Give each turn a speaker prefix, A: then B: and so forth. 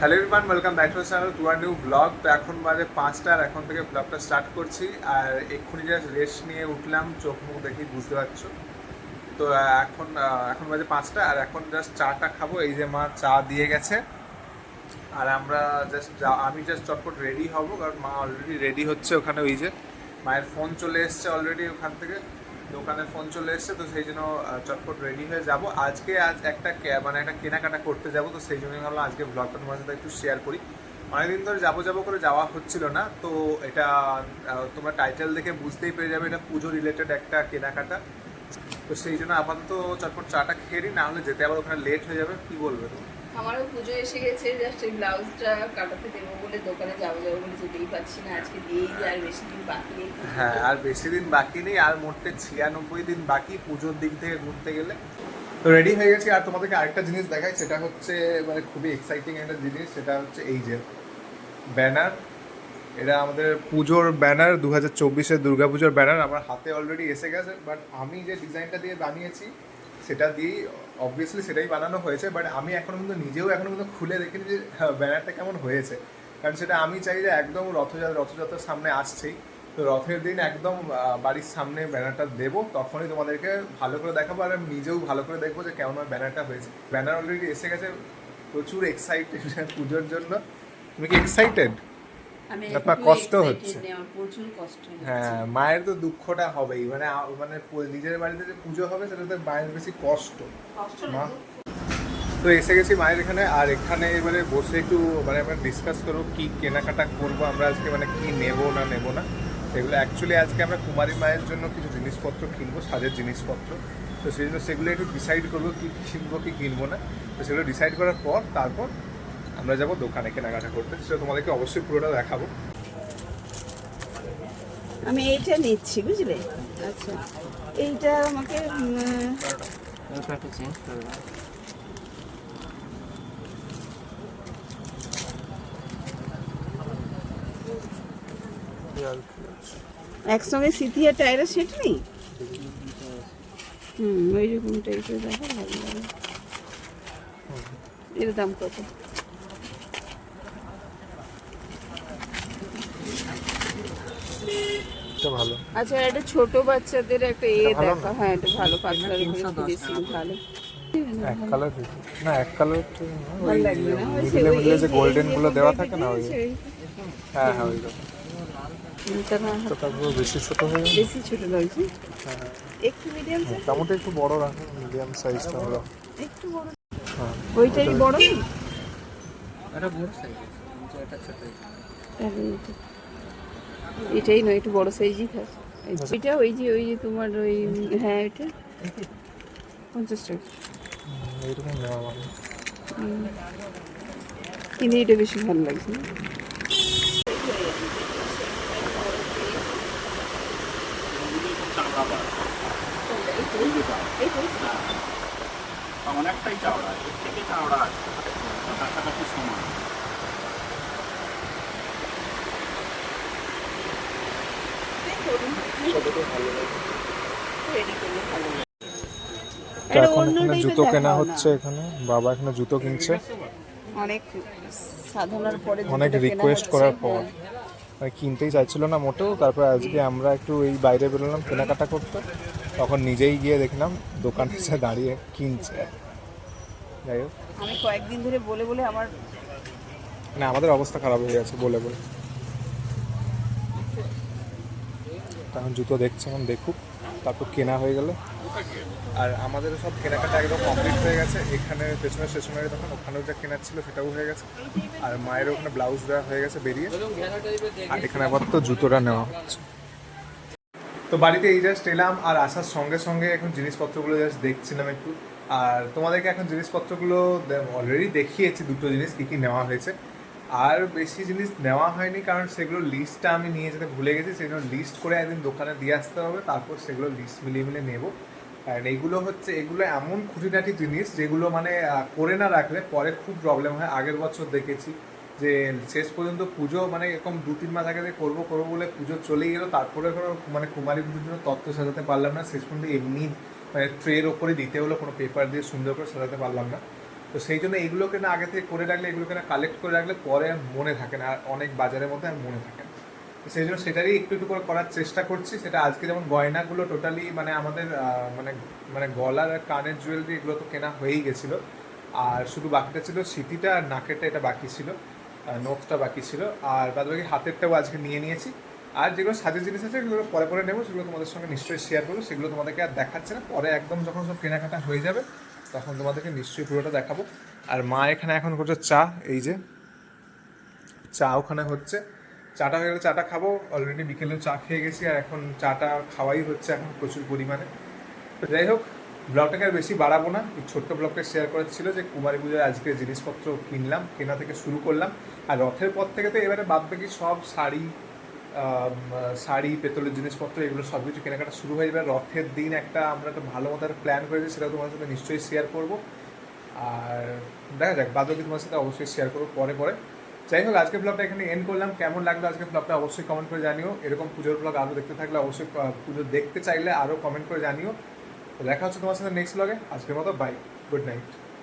A: Hello everyone welcome back to channel to our new blog তো এখন বাজে পাঁচটা আর এখন থেকে ব্লগটা স্টার্ট করছি। আর এক্ষুনি জাস্ট রেস্ট নিয়ে উঠলাম, চোখ মুখ দেখি, বুঝতে পারছ? তো এখন এখন বাজে পাঁচটা আর এখন জাস্ট চাটা খাব। এই যে মা চা দিয়ে গেছে। আর আমরা জাস্ট আমি জাস্ট চটপট রেডি হব, কারণ মা অলরেডি রেডি হচ্ছে ওখানে, ওই যে মায়ের ফোন চলে এসছে অলরেডি ওখান থেকে। দোকানে ফোন চলে এসছে তো সেই জন্য চটপট রেডি হয়ে যাব। আজকে আজ একটা মানে একটা কেনাকাটা করতে যাব তো সেই জন্যই ভাবলাম আজকে ব্লগটা তোমার সাথে একটু শেয়ার করি। অনেকদিন ধরে যাব যাব করে যাওয়া হচ্ছিল না তো এটা তোমরা টাইটেল দেখে বুঝতেই পেরে যাবে এটা পুজো রিলেটেড একটা কেনাকাটা। তো সেই জন্য আপাতত চটপট চাটা খেয়ে নিই, না হলে যেতে আবার ওখানে লেট হয়ে যাবে কি বলবে তুমি
B: আমারও পুজো এসে গেছে জাস্ট এই ব্লাউজটা কাটাতে দেবো বলে দোকানে যাব যাব বলে যেতেই পারছি না। আজকে দিয়েই আর বেশি দিন বাকি নেই।
A: হ্যাঁ আর বেশি দিন বাকি নেই, আর মোটে ছিয়ানব্বই দিন বাকি পুজোর দিক থেকে ঘুরতে গেলে। তো রেডি হয়ে গেছি, আর তোমাদেরকে আরেকটা জিনিস দেখাই, সেটা হচ্ছে মানে খুবই এক্সাইটিং একটা জিনিস, সেটা হচ্ছে এই যে ব্যানার এটা আমাদের পুজোর ব্যানার দু হাজার চব্বিশের দুর্গাপুজোর ব্যানার আমার হাতে অলরেডি এসে গেছে বাট আমি যে ডিজাইনটা দিয়ে বানিয়েছি সেটা দিয়েই অবভিয়াসলি সেটাই বানানো হয়েছে বাট আমি এখনও কিন্তু নিজেও এখনও কিন্তু খুলে দেখিনি যে হ্যাঁ, ব্যানারটা কেমন হয়েছে। কারণ সেটা আমি চাই যে একদম রথযাত্রা রথযাত্রার সামনে আসছেই। তো রথের দিন একদম বাড়ির সামনে ব্যানারটা দেবো তখনই তোমাদেরকে ভালো করে দেখাবো আর নিজেও ভালো করে দেখব যে কেমন ব্যানারটা হয়েছে। ব্যানার অলরেডি এসে গেছে প্রচুর এক্সাইটেড পুজোর জন্য। তুমি কি এক্সাইটেড
B: একটু
A: কষ্ট হচ্ছে। হ্যাঁ মায়ের তো দুঃখটা হবেই। মানে মানে নিজের বাড়িতে যে পুজো হবে সেটাতে মায়ের বেশি কষ্ট।
B: কষ্ট
A: মা? তো এসে গেছি মায়ের এখানে আর এখানে এবারে বসে একটু মানে আমরা ডিসকাস করব কি কেনাকাটা করব আমরা আজকে মানে কি নেব না নেব না। সেগুলো অ্যাকচুয়ালি আজকে আমরা কুমারী মায়ের জন্য কিছু জিনিসপত্র কিনবো সাজের জিনিসপত্র। তো সেই জন্য সেগুলো একটু ডিসাইড করব কি কিনবো কি কিনবো না। তো সেগুলো ডিসাইড করার পর তারপর আমরা যাব দোকানে, কেনাকাটা করতে। সেটা তোমাদেরকে অবশ্যই পুরোটা দেখাবো।
B: আমি এইটা নিচ্ছি, বুঝলে? আচ্ছা। এইটা আমাকে একসঙ্গে সিটি আর টায়ারের সেট নেই? হুম, ওই রকম টাইপের দেখো ভালো লাগে। এর দাম কত?
A: এটা ভালো।
B: আচ্ছা এটা ছোট বাচ্চাদের একটা এ দেখা হ্যাঁ এটা ভালো উপরে ভালো।
A: এক কালার না এক কালার
B: ভালো লাগবে না ওই
A: মিডিলে মিডিলে যে গোল্ডেনগুলো দেওয়া থাকে না ওই হ্যাঁ হ্যাঁ ওই বেশি ছোট হয়ে
B: বেশি ছোট লাগছে? একটু মিডিয়াম
A: মোটামুটি একটু বড় রাখো মিডিয়াম সাইজটা হলো।
B: একটু বড়।
A: হ্যাঁ
B: ওইটাই বড়
C: এটা বড় সাইজ এটা ছোট।
B: এটাই নয় একটু বড় সাইজই থাকে। এটা ওই যে ওই যে তোমার ওই হ্যাঁ এটা। পঞ্চাশ টাকা। কিন্তু এটা বেশি ভালো লাগছে না?
C: অনেকটাই চাওড়া এর থেকে চাওড়া আছে। কাছাকাছি সমান।
A: তো এখন এখানে জুতো কেনা হচ্ছে এখানে। বাবা এখানে জুতো কিনছে।
B: অনেক সাধনার পরে
A: অনেক রিকোয়েস্ট করার পর।
B: হ্যাঁ।
A: মানে কিনতেই চাইছিল না মোটেও। তারপর আজকে আমরা একটু এই বাইরে বেরোলাম কেনাকাটা করতে। তখন নিজেই গিয়ে দেখলাম দোকান এসে দাঁড়িয়ে কিনছে। যাই হোক।
B: আমি কয়েকদিন ধরে বলে বলে আমার
A: মানে আমাদের অবস্থা খারাপ হয়ে গেছে বলে বলে। তখন জুতো দেখছে, এখন দেখুক, তারপর কেনা হয়ে গেল। আর আমাদের সব কেনাকাটা একদম কমপ্লিট হয়ে গেছে। এখানে পেছনে স্টেশনারি দোকান, ওখানেও যা কেনার ছিল সেটাও হয়ে গেছে। আর মায়ের ওখানে ব্লাউজ দেওয়া হয়ে গেছে বেরিয়ে। আর এখানে আবার তো জুতোটা নেওয়া হচ্ছে। তো বাড়িতে এই জাস্ট এলাম, আর আসার সঙ্গে সঙ্গে এখন জিনিসপত্রগুলো জাস্ট দেখছিলাম একটু। আর তোমাদেরকে এখন জিনিসপত্রগুলো অলরেডি দেখিয়েছি, দুটো জিনিস কী কী নেওয়া হয়েছে। আর বেশি জিনিস নেওয়া হয়নি, কারণ সেগুলো লিস্টটা আমি নিয়ে যেতে ভুলে গেছি সেগুলো লিস্ট করে একদিন দোকানে দিয়ে আসতে হবে, তারপর সেগুলো লিস্ট মিলিয়ে মিলিয়ে নেব। আর এইগুলো হচ্ছে, এগুলো এমন খুঁটিনাটি জিনিস যেগুলো মানে করে না রাখলে পরে খুব প্রবলেম হয়। আগের বছর দেখেছি যে শেষ পর্যন্ত পুজো মানে এরকম দু, তিন মাস আগে করব করব বলে পুজো চলেই গেলো, তারপরে মানে কুমারী পুজোর জন্য তত্ত্ব সাজাতে পারলাম না, শেষ পর্যন্ত এমনি মানে ট্রের ওপরে দিতে হলো, কোনো পেপার দিয়ে সুন্দর করে সাজাতে পারলাম না। তো সেই জন্য এগুলোকে না আগে থেকে করে রাখলে, এগুলোকে না কালেক্ট করে রাখলে পরে আর মনে থাকে না, আর অনেক বাজারের মধ্যে আর মনে থাকে না। সেই জন্য সেটারই একটু একটু করে করার চেষ্টা করছি। সেটা আজকে যেমন গয়নাগুলো টোটালি মানে আমাদের মানে মানে গলার আর কানের জুয়েলারি এগুলো তো কেনা হয়েই গেছিল। আর শুধু বাকিটা ছিল সিটিটা আর নাকেরটা এটা বাকি ছিল নোটটা বাকি ছিল। আর বাদ বাকি হাতেরটাও আজকে নিয়ে নিয়েছি। আর যেগুলো সাজের জিনিস আছে, সেগুলো পরে পরে নেব, সেগুলো তোমাদের সঙ্গে নিশ্চয়ই শেয়ার করব। সেগুলো তোমাদেরকে আর দেখাচ্ছে না। পরে একদম যখন সব কেনাকাটা হয়ে যাবে তখন তোমাদেরকে নিশ্চয়ই পুরোটা দেখাবো। আর মা এখানে এখন করছে চা, এই যে। চা ওখানে হচ্ছে। চাটা হয়ে গেলে চাটা খাব। অলরেডি বিকেলে চা খেয়ে গেছি আর এখন চাটা খাওয়াই হচ্ছে এখন প্রচুর পরিমাণে। তো যাই হোক, ব্লগটাকে আর বেশি বাড়াবো না। ছোট্ট ব্লগটা শেয়ার করার ছিল যে কুমারী পুজোর আজকে জিনিসপত্র কিনলাম, কেনা থেকে শুরু করলাম। আর রথের পর থেকে তো এবারে বাদ বাকি সব শাড়ি শাড়ি, পেতলের জিনিসপত্র, এগুলো সব কিছু কেনাকাটা শুরু হয়ে যাবে। রথের দিন একটা আমরা একটা ভালো মতো প্ল্যান করেছি সেটা তোমার সাথে নিশ্চয়ই শেয়ার করব। আর দেখা যাক বাদ বাকি তোমার সাথে অবশ্যই শেয়ার করব পরে পরে। যাই হোক আজকে ব্লগটা এখানে এন্ড করলাম। কেমন লাগল আজকে ব্লগটা অবশ্যই কমেন্ট করে জানিও। এরকম পুজোর ব্লগ আরও দেখতে থাকলে অবশ্যই পুজো দেখতে চাইলে আরও কমেন্ট করে জানিও। দেখা হচ্ছে তোমার সাথে নেক্সট ব্লগে আজকের মতো বাই গুড নাইট